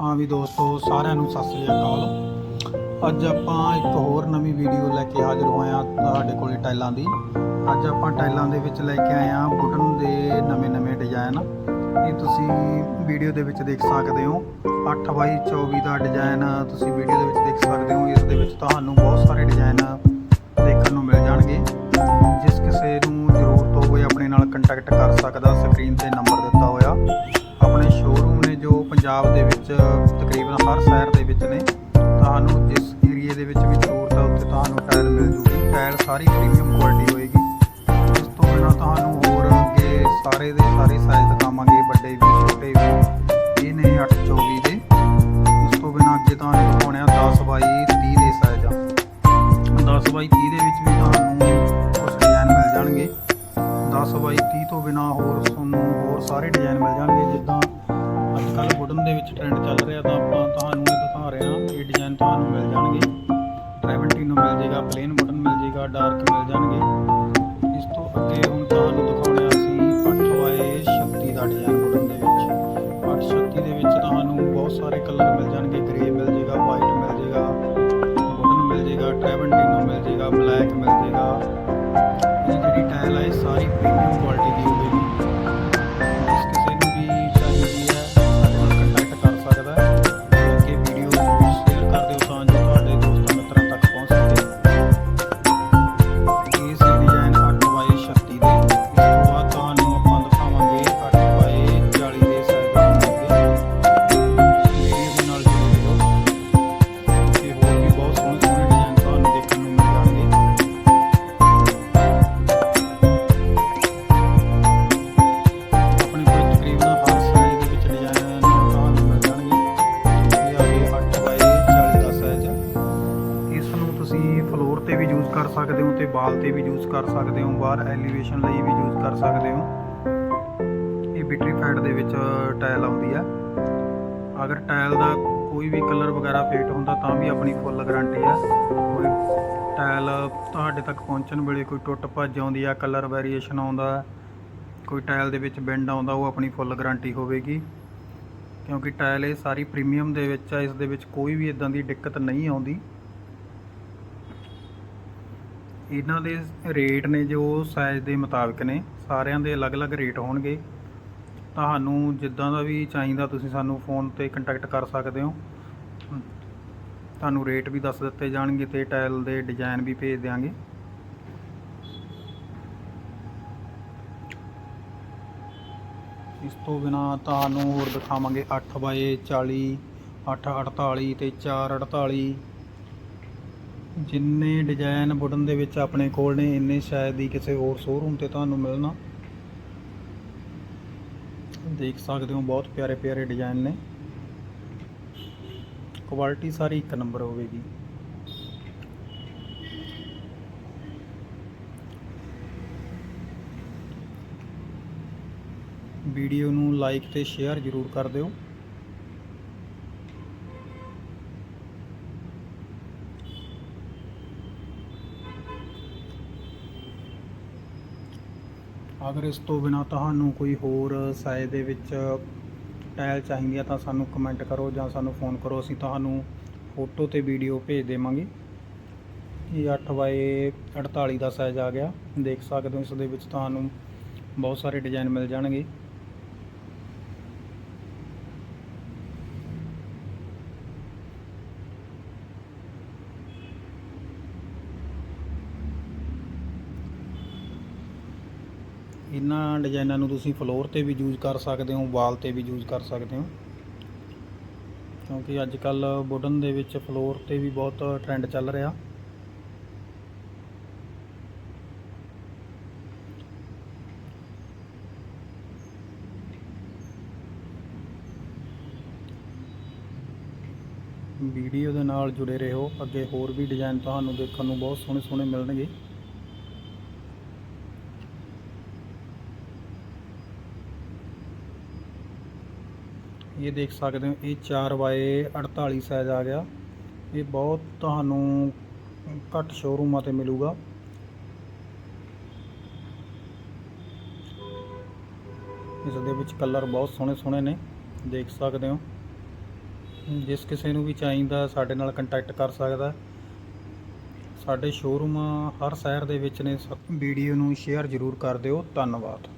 ਹਾਂ ਵੀ ਦੋਸਤੋ, ਸਾਰਿਆਂ ਨੂੰ ਸਤਿ ਸ੍ਰੀ ਅਕਾਲ। ਅੱਜ ਆਪਾਂ ਇੱਕ ਹੋਰ ਨਵੀਂ ਵੀਡੀਓ ਲੈ ਕੇ ਹਾਜ਼ਰ ਹੋਏ ਹਾਂ ਤੁਹਾਡੇ ਕੋਲੇ ਟਾਈਲਾਂ ਦੀ। ਅੱਜ ਆਪਾਂ ਟਾਈਲਾਂ ਦੇ ਵਿੱਚ ਲੈ ਕੇ ਆਏ ਹਾਂ ਵੁਡਨ ਦੇ ਨਵੇਂ-ਨਵੇਂ ਡਿਜ਼ਾਈਨ ਇਹ ਤੁਸੀਂ ਵੀਡੀਓ ਦੇ ਵਿੱਚ ਦੇਖ ਸਕਦੇ ਹੋ। 8 ਬਾਈ 24 ਦਾ ਡਿਜ਼ਾਈਨ ਤੁਸੀਂ ਵੀਡੀਓ ਦੇ ਵਿੱਚ ਦੇਖ ਸਕਦੇ ਹੋ। ਇਸ ਦੇ ਵਿੱਚ ਤੁਹਾਨੂੰ ਬਹੁਤ ਸਾਰੇ ਡਿਜ਼ਾਈਨ ਦੇਖਣ ਨੂੰ ਮਿਲ ਜਾਣਗੇ। ਜਿਸ ਕਿਸੇ ਨੂੰ ਜ਼ਰੂਰਤ ਹੋਵੇ ਆਪਣੇ ਨਾਲ ਕੰਟੈਕਟ ਕਰ ਸਕਦਾ ਸਕਰੀਨ ਤੇ ਨੰਬਰ ਦਿੱਤਾ ਹੋਇਆ। ਆਪਣੇ ਸ਼ੋਰੂਮ ਹਰ ਸ਼ਹਿਰ ਦੇ ਵਿੱਚ ਨੇ। ਤੁਹਾਨੂੰ ਜਿਸ ਏਰੀਏ ਦੇ ਵਿੱਚ ਵੀ ਜ਼ਰੂਰਤ ਹੈ, ਉੱਥੇ ਤੁਹਾਨੂੰ ਟਾਇਲ ਮਿਲ ਜੂਗੀ। ਟਾਇਲ ਸਾਰੀ ਪ੍ਰੀਮੀਅਮ ਕੁਆਲਿਟੀ ਹੋਏਗੀ। ਇਸ ਤੋਂ ਬਿਨਾਂ ਤੁਹਾਨੂੰ ਹੋਰ ਅੱਗੇ ਸਾਰੇ ਦੇ ਸਾਰੇ ਸਾਈਜ਼ ਦਿਖਾਵਾਂਗੇ, ਵੱਡੇ ਵੀ, ਛੋਟੇ ਵੀ। ਇਹ ਨੇ 824 ਦੇ। ਇਸ ਤੋਂ ਬਿਨਾਂ ਅੱਗੇ ਤੁਹਾਨੂੰ ਦਿਖਾਉਣੇ ਆ 10 ਬਾਈ 30 ਦੇ ਸਾਈਜ਼ ਆ। 10 ਬਾਈ 30 ਦੇ ਵਿੱਚ ਵੀ ਤੁਹਾਨੂੰ ਕੁਝ ਡਿਜ਼ਾਈਨ ਮਿਲ ਜਾਣਗੇ। 10 ਬਾਈ 30 ਤੋਂ ਬਿਨਾ ਹੋਰ ਤੁਹਾਨੂੰ ਹੋਰ ਸਾਰੇ ਡਿਜ਼ਾਈਨ ਮਿਲ ਜਾਣਗੇ। ਜਿੱਦਾਂ ਅੱਜ ਕੱਲ ਵੁਡਨ ਦੇ ਵਿੱਚ ਟ੍ਰੈਂਡ ਚੱਲ ਰਿਹਾ ਤਾਂ ਸਕਦੇ ਹੋ ਤੇ ਬਾਲ ਤੇ ਵੀ ਯੂਜ਼ ਕਰ ਸਕਦੇ ਹੋ ਬਾਹਰ ਐਲੀਵੇਸ਼ਨ ਲਈ ਵੀ ਯੂਜ਼ ਕਰ ਸਕਦੇ ਹੋ। ਇਹ ਵਿਟਰੀਫਾਈਡ ਦੇ ਵਿੱਚ ਟਾਇਲ ਆਉਂਦੀ ਆ। ਅਗਰ ਟਾਇਲ ਦਾ ਕੋਈ ਵੀ ਕਲਰ ਵਗੈਰਾ ਫੇਟ ਹੁੰਦਾ ਤਾਂ ਵੀ ਆਪਣੀ ਫੁੱਲ ਗਾਰੰਟੀ ਆ। ਕੋਈ ਟਾਇਲ ਤੁਹਾਡੇ ਤੱਕ ਪਹੁੰਚਣ ਵੇਲੇ ਕੋਈ ਟੁੱਟ ਭੱਜ ਆਉਂਦੀ ਆ ਕਲਰ ਵੇਰੀਏਸ਼ਨ ਆਉਂਦਾ, ਕੋਈ ਟਾਇਲ ਦੇ ਵਿੱਚ ਬੈਂਡ ਆਉਂਦਾ, ਉਹ ਆਪਣੀ ਫੁੱਲ ਗਾਰੰਟੀ ਹੋਵੇਗੀ। ਕਿਉਂਕਿ ਟਾਇਲ ਇਹ ਸਾਰੀ ਪ੍ਰੀਮੀਅਮ ਦੇ ਵਿੱਚ ਆ, ਇਸ ਦੇ ਵਿੱਚ ਕੋਈ ਵੀ ਇਦਾਂ ਦੀ ਦਿੱਕਤ ਨਹੀਂ ਆਉਂਦੀ। ਇਹਨਾਂ ਦੇ ਰੇਟ ਨੇ ਜੋ ਸਾਈਜ਼ ਦੇ ਮੁਤਾਬਕ ਨੇ, ਸਾਰਿਆਂ ਦੇ ਅਲੱਗ-ਅਲੱਗ ਰੇਟ ਹੋਣਗੇ। ਤੁਹਾਨੂੰ ਜਿੱਦਾਂ ਦਾ ਵੀ ਚਾਹੀਦਾ ਤੁਸੀਂ ਸਾਨੂੰ ਫੋਨ ਤੇ ਕੰਟੈਕਟ ਕਰ ਸਕਦੇ ਹੋ। ਤੁਹਾਨੂੰ ਰੇਟ ਵੀ ਦੱਸ ਦਿੱਤੇ ਜਾਣਗੇ ਤੇ ਟਾਇਲ ਦੇ ਡਿਜ਼ਾਈਨ ਵੀ ਭੇਜ ਦਿਆਂਗੇ। ਇਸ ਤੋਂ ਬਿਨਾ ਤੁਹਾਨੂੰ ਹੋਰ ਦਿਖਾਵਾਂਗੇ 8 ਬਾਏ 40 8 48 ਤੇ 4 48 ਜਿੰਨੇ ਡਿਜ਼ਾਈਨ ਵੁਡਨ ਦੇ ਵਿੱਚ ਆਪਣੇ ਕੋਲ ਨੇ, ਇੰਨੇ ਸ਼ਾਇਦ ਹੀ ਕਿਸੇ ਹੋਰ ਸ਼ੋਰੂਮ ਤੇ ਤੁਹਾਨੂੰ ਮਿਲਣਾ। ਦੇਖ ਸਕਦੇ ਹੋ, ਬਹੁਤ ਪਿਆਰੇ ਪਿਆਰੇ ਡਿਜ਼ਾਈਨ ਨੇ। ਕੁਆਲਿਟੀ ਸਾਰੀ ਇੱਕ ਨੰਬਰ ਹੋਵੇਗੀ। ਵੀਡੀਓ ਨੂੰ ਲਾਈਕ ਤੇ ਸ਼ੇਅਰ ਜ਼ਰੂਰ ਕਰ ਦਿਓ। ਅਗਰ ਇਸ ਤੋਂ ਬਿਨਾ ਤੁਹਾਨੂੰ ਕੋਈ ਹੋਰ ਸਾਈਜ਼ ਦੇ ਵਿੱਚ ਟਾਇਲ ਚਾਹੀਦੀ ਆ ਤਾਂ ਸਾਨੂੰ ਕਮੈਂਟ ਕਰੋ ਜਾਂ ਸਾਨੂੰ ਫੋਨ ਕਰੋ, ਅਸੀਂ ਤੁਹਾਨੂੰ ਫੋਟੋ ਤੇ ਵੀਡੀਓ ਭੇਜ ਦੇਵਾਂਗੇ। ਇਹ 8 ਬਾਏ 48 ਦਾ ਸਾਈਜ਼ ਆ ਗਿਆ। ਦੇਖ ਸਕਦੇ ਹੋ, ਇਸ ਦੇ ਵਿੱਚ ਤੁਹਾਨੂੰ ਬਹੁਤ ਸਾਰੇ ਡਿਜ਼ਾਈਨ ਮਿਲ ਜਾਣਗੇ। ਇਹਨਾਂ ਡਿਜ਼ਾਈਨਾਂ ਨੂੰ ਤੁਸੀਂ ਫਲੋਰ ਤੇ ਵੀ ਯੂਜ਼ ਕਰ ਸਕਦੇ ਹੋ, ਵਾਲ ਤੇ ਵੀ ਯੂਜ਼ ਕਰ ਸਕਦੇ ਹੋ। ਕਿਉਂਕਿ ਅੱਜ ਕੱਲ ਵੁਡਨ ਦੇ ਵਿੱਚ ਫਲੋਰ ਤੇ ਵੀ ਬਹੁਤ ਟ੍ਰੈਂਡ ਚੱਲ ਰਿਹਾ। ਵੀਡੀਓ ਦੇ ਨਾਲ ਜੁੜੇ ਰਹੋ। ਅੱਗੇ ਹੋਰ ਵੀ ਡਿਜ਼ਾਈਨ ਤੁਹਾਨੂੰ ਦੇਖਣ ਨੂੰ ਬਹੁਤ ਸੋਹਣੇ ਸੋਹਣੇ ਮਿਲਣਗੇ। ਇਹ ਦੇਖ ਸਕਦੇ ਹੋ, ਇਹ 4 ਬਾਏ 48 ਸਾਈਜ਼ ਆ ਗਿਆ। ਇਹ ਬਹੁਤ ਤੁਹਾਨੂੰ ਘੱਟ ਸ਼ੋਰੂਮਾਂ ਤੇ ਮਿਲੂਗਾ। ਇਸ ਦੇ ਵਿੱਚ ਕਲਰ ਬਹੁਤ ਸੋਹਣੇ ਸੋਹਣੇ ਨੇ, ਦੇਖ ਸਕਦੇ ਹੋ। ਜਿਸ ਕਿਸੇ ਨੂੰ ਵੀ ਚਾਹੀਦਾ, ਸਾਡੇ ਨਾਲ ਕੰਟੈਕਟ ਕਰ ਸਕਦਾ ਸਾਡੇ ਸ਼ੋਰੂਮ ਹਰ ਸ਼ਹਿਰ ਦੇ ਵਿੱਚ ਨੇ ਵੀਡੀਓ ਨੂੰ ਸ਼ੇਅਰ ਜ਼ਰੂਰ ਕਰ ਦਿਓ। ਧੰਨਵਾਦ।